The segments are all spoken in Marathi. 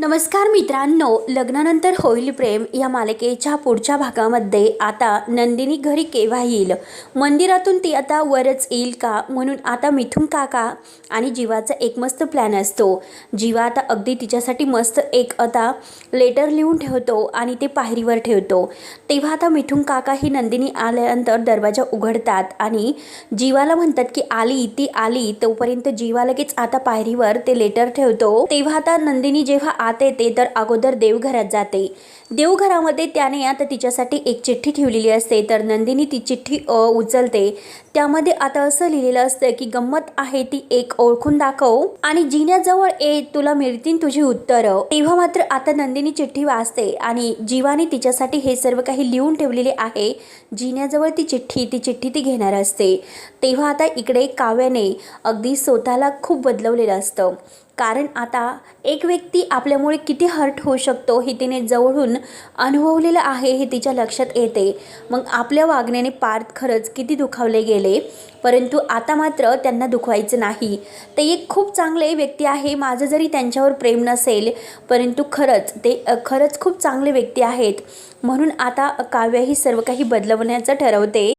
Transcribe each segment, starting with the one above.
नमस्कार मित्रांनो लग्नानंतर होईल प्रेम या मालिकेच्या पुढच्या भागामध्ये आता नंदिनी घरी केव्हा येईल? मंदिरातून ती आता वरच येईल का? म्हणून आता मिथून काका आणि जीवाचा एक मस्त प्लॅन असतो. जीवा आता अगदी तिच्यासाठी मस्त एक आता लेटर लिहून ठेवतो आणि ते पायरीवर ठेवतो. तेव्हा आता मिथून काका ही नंदिनी आल्यानंतर दरवाजा उघडतात आणि जीवाला म्हणतात की आली ती आली. तोपर्यंत जीवा लगेच आता पायरीवर ते लेटर ठेवतो. तेव्हा आता नंदिनी जेव्हा आत येते तर अगोदर देवघरात जाते. देवघरामध्ये त्याने आता तिच्यासाठी एक चिठ्ठी ठेवलेली असते. तर नंदिनी ती चिठ्ठी उचलते. त्यामध्ये आता असं लिहिलेलं असतं की गंमत आहे ती एक ओळखून दाखव आणि जिन्याजवळ ये तुला मिळतील तुझी उत्तरं. तेव्हा मात्र आता नंदिनी चिठ्ठी वाचते आणि जीवाने तिच्यासाठी हे सर्व काही लिहून ठेवलेले आहे. जिन्याजवळ ती चिठ्ठी ती चिठ्ठी ती घेणार असते. तेव्हा आता इकडे काव्याने अगदी स्वतःला खूप बदलवलेलं असतं. कारण आता एक व्यक्ती आपल्यामुळे किती हर्ट होऊ शकतो हे तिने जवळून अनुभवलेलं आहे हे तिच्या लक्षात येते. मग आपल्या वागण्याने पार्थ खरंच किती दुखावले गेले. परंतु आता मात्र त्यांना दुखवायचं नाही. ते एक खूप चांगले व्यक्ती आहे. माझं जरी त्यांच्यावर प्रेम नसेल परंतु खरंच ते खरंच खूप चांगले व्यक्ती आहेत. म्हणून आता काव्य ही सर्व काही बदलवण्याचं ठरवते.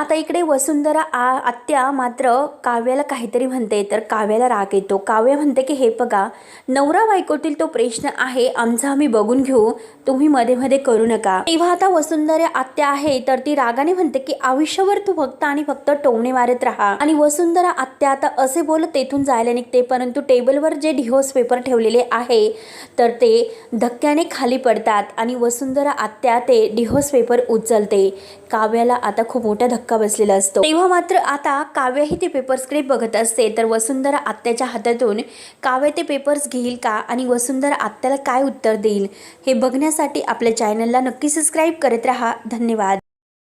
आता इकडे वसुंधरा आ आत्या मात्र काव्याला काहीतरी म्हणते तर काव्याला राग येतो. काव्य म्हणते की हे बघा नवरा बायकोतील तो प्रश्न आहे आमचा आम्ही बघून घेऊ. तुम्ही मध्ये मध्ये करू नका. तेव्हा आता वसुंधरा आत्या आहे तर ती रागाने म्हणते की आयुष्यभर तू फक्त आणि फक्त टोमणे मारत राहा. आणि वसुंधरा आत्या आता असे बोलत तेथून जायला निघते परंतु टेबलवर जे डिहोस पेपर ठेवलेले आहे तर ते धक्क्याने खाली पडतात आणि वसुंधरा आत्या ते डिहोस पेपर उचलते. काव्याला आता खूप मोठा धक्का बसलेला असतो. तेव्हा मात्र आता काव्याही ते पेपर्सकडे बघत असते. तर वसुंधरा आत्याच्या हातातून काव्य ते पेपर्स घेईल का? आणि वसुंधरा आत्याला काय उत्तर देईल? हे बघण्यासाठी आपल्या चॅनलला नक्की सबस्क्राईब करत राहा. धन्यवाद.